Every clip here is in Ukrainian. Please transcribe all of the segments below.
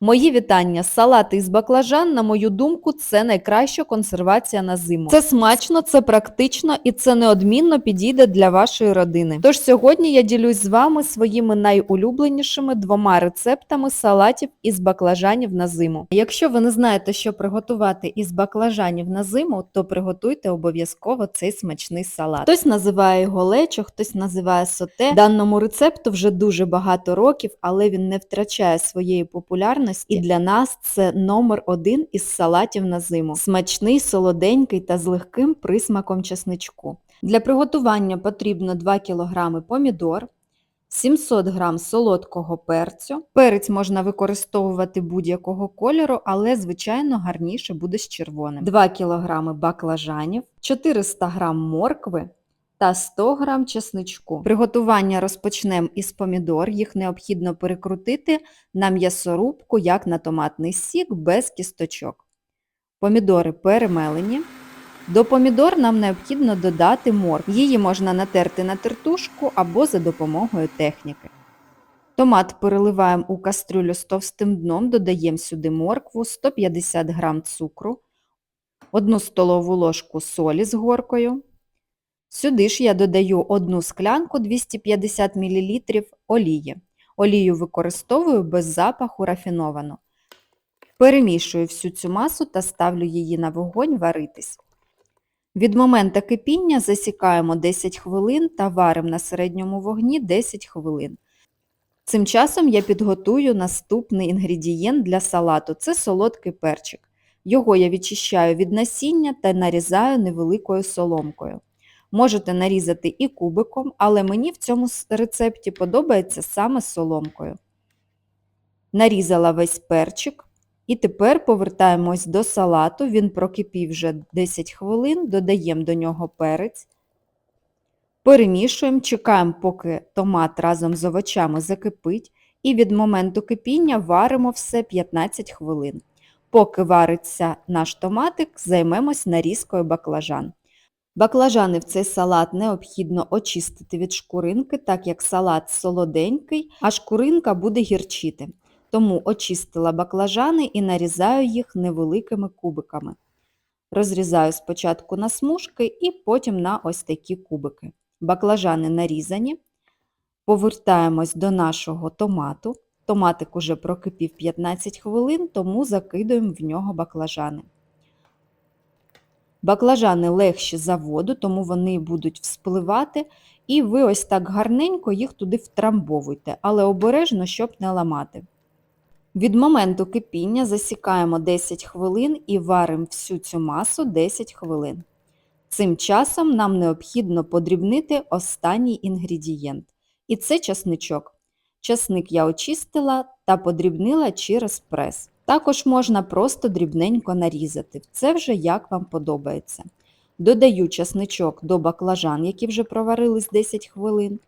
Мої вітання. Салати із баклажан, на мою думку, це найкраща консервація на зиму. Це смачно, це практично і це неодмінно підійде для вашої родини. Тож сьогодні я ділюсь з вами своїми найулюбленішими двома рецептами салатів із баклажанів на зиму. Якщо ви не знаєте, що приготувати із баклажанів на зиму, то приготуйте обов'язково цей смачний салат. Хтось називає його лечо, хтось називає соте. Даному рецепту вже дуже багато років, але він не втрачає своєї популярності. І для нас це номер один із салатів на зиму. Смачний, солоденький та з легким присмаком чесничку. Для приготування потрібно 2 кг помідор, 700 г солодкого перцю. Перець можна використовувати будь-якого кольору, але, звичайно, гарніше буде з червоним. 2 кг баклажанів, 400 г моркви, та 100 г чесничку. Приготування розпочнемо із помідор. Їх необхідно перекрутити на м'ясорубку, як на томатний сік, без кісточок. Помідори перемелені. До помідор нам необхідно додати моркву. Її можна натерти на тертушку або за допомогою техніки. Томат переливаємо у кастрюлю з товстим дном, додаємо сюди моркву, 150 г цукру, 1 столову ложку солі з горкою. Сюди ж я додаю одну склянку 250 мл олії. Олію використовую без запаху рафіновану. Перемішую всю цю масу та ставлю її на вогонь варитись. Від моменту кипіння засікаємо 10 хвилин та варимо на середньому вогні 10 хвилин. Цим часом я підготую наступний інгредієнт для салату це солодкий перчик. Його я відчищаю від насіння та нарізаю невеликою соломкою. Можете нарізати і кубиком, але мені в цьому рецепті подобається саме соломкою. Нарізала весь перчик. І тепер повертаємось до салату, він прокипів вже 10 хвилин, додаємо до нього перець, перемішуємо, чекаємо, поки томат разом з овочами закипить, і від моменту кипіння варимо все 15 хвилин. Поки вариться наш томатик, займемось нарізкою баклажан. Баклажани в цей салат необхідно очистити від шкуринки, так як салат солоденький, а шкуринка буде гірчити. Тому очистила баклажани і нарізаю їх невеликими кубиками. Розрізаю спочатку на смужки і потім на ось такі кубики. Баклажани нарізані. Повертаємось до нашого томату. Томатик уже прокипів 15 хвилин, тому закидуємо в нього баклажани. Баклажани легші за воду, тому вони будуть вспливати, і ви ось так гарненько їх туди втрамбовуйте, але обережно, щоб не ламати. Від моменту кипіння засікаємо 10 хвилин і варимо всю цю масу 10 хвилин. Цим часом нам необхідно подрібнити останній інгредієнт. І це часничок. Часник я очистила та подрібнила через прес. Також можна просто дрібненько нарізати. Це вже як вам подобається. Додаю часничок до баклажан, які вже проварились 10 хвилин.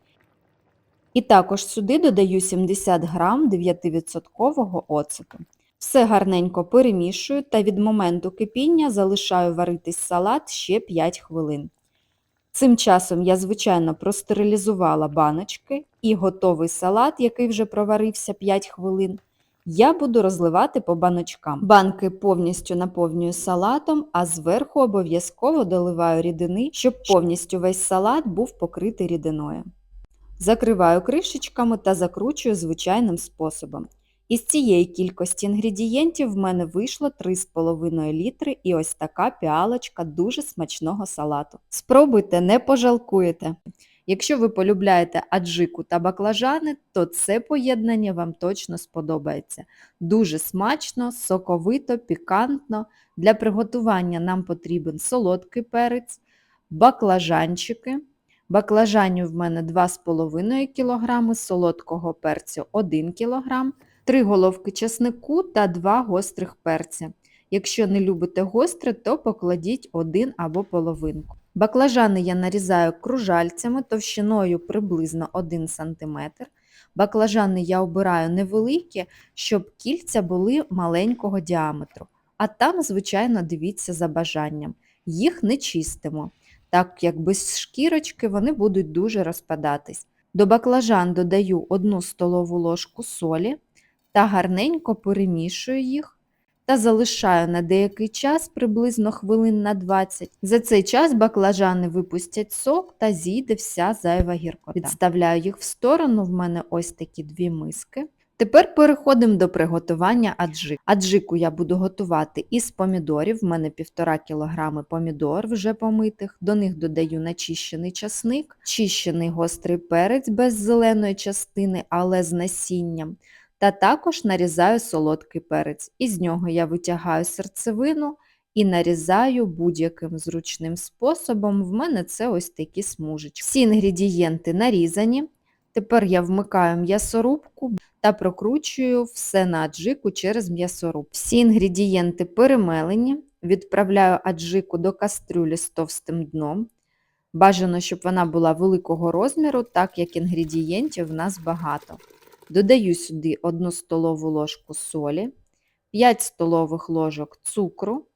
І також сюди додаю 70 грам 9% оцету. Все гарненько перемішую та від моменту кипіння залишаю варитись салат ще 5 хвилин. Цим часом я, звичайно, простерилізувала баночки і готовий салат, який вже проварився 5 хвилин, я буду розливати по баночкам. Банки повністю наповнюю салатом, а зверху обов'язково доливаю рідини, щоб повністю весь салат був покритий рідиною. Закриваю кришечками та закручую звичайним способом. Із цієї кількості інгредієнтів в мене вийшло 3,5 літри і ось така піалочка дуже смачного салату. Спробуйте, не пожалкуєте. Якщо ви полюбляєте аджику та баклажани, то це поєднання вам точно сподобається. Дуже смачно, соковито, пікантно. Для приготування нам потрібен солодкий перець, баклажанчики. Баклажанів в мене 2,5 кг, солодкого перцю 1 кг, 3 головки чеснику та 2 гострих перця. Якщо не любите гостре, то покладіть один або половинку. Баклажани я нарізаю кружальцями товщиною приблизно 1 см. Баклажани я обираю невеликі, щоб кільця були маленького діаметру. А там, звичайно, дивіться за бажанням. Їх не чистимо, так як без шкірочки вони будуть дуже розпадатись. До баклажан додаю 1 столову ложку солі та гарненько перемішую їх та залишаю на деякий час, приблизно хвилин на 20. За цей час баклажани випустять сок та зійде вся зайва гіркота. Відставляю їх в сторону, в мене ось такі дві миски. Тепер переходимо до приготування аджику. Аджику я буду готувати із помідорів. В мене 1,5 кг помідор вже помитих. До них додаю начищений часник, чищений гострий перець без зеленої частини, але з насінням. Та також нарізаю солодкий перець. Із нього я витягаю серцевину і нарізаю будь-яким зручним способом. В мене це ось такі смужечки. Всі інгредієнти нарізані. Тепер я вмикаю м'ясорубку та прокручую все на аджику через м'ясоруб. Всі інгредієнти перемелені, відправляю аджику до кастрюлі з товстим дном. Бажано, щоб вона була великого розміру, так як інгредієнтів в нас багато. Додаю сюди 1 столову ложку солі, 5 столових ложок цукру.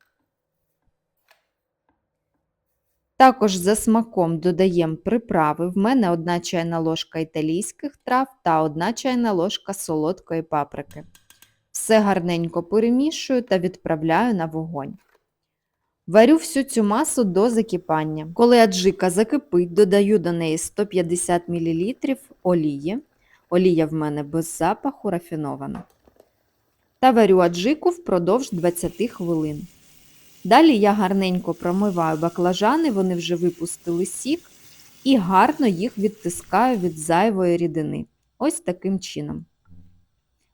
Також за смаком додаємо приправи. В мене 1 чайна ложка італійських трав та 1 чайна ложка солодкої паприки. Все гарненько перемішую та відправляю на вогонь. Варю всю цю масу до закипання. Коли аджика закипить, додаю до неї 150 мл олії. Олія в мене без запаху рафінована. Та варю аджику впродовж 20 хвилин. Далі я гарненько промиваю баклажани, вони вже випустили сік, і гарно їх відтискаю від зайвої рідини. Ось таким чином.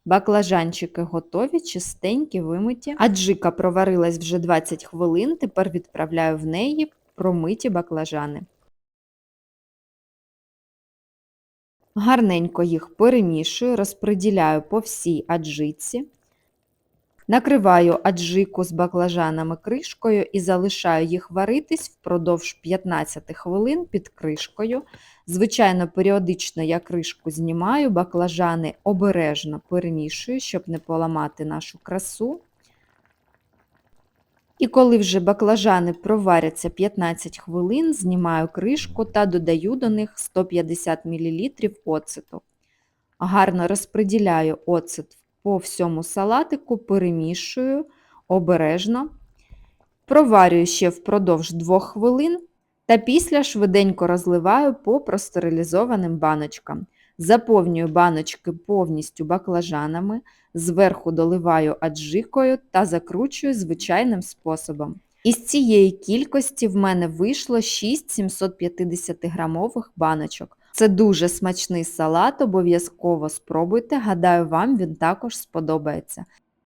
Баклажанчики готові, чистенькі, вимиті. Аджика проварилась вже 20 хвилин, тепер відправляю в неї промиті баклажани. Гарненько їх перемішую, розподіляю по всій аджиці. Накриваю аджику з баклажанами кришкою і залишаю їх варитись впродовж 15 хвилин під кришкою. Звичайно, періодично я кришку знімаю, баклажани обережно перемішую, щоб не поламати нашу красу. І коли вже баклажани проваряться 15 хвилин, знімаю кришку та додаю до них 150 мл оцету. Гарно розподіляю оцет по всьому салатику, перемішую обережно, проварюю ще впродовж 2 хвилин та після швиденько розливаю по простерилізованим баночкам. Заповнюю баночки повністю баклажанами, зверху доливаю аджикою та закручую звичайним способом. Із цієї кількості в мене вийшло 6 750 грамових баночок. Це дуже смачний салат, обов'язково спробуйте, гадаю, вам він також сподобається.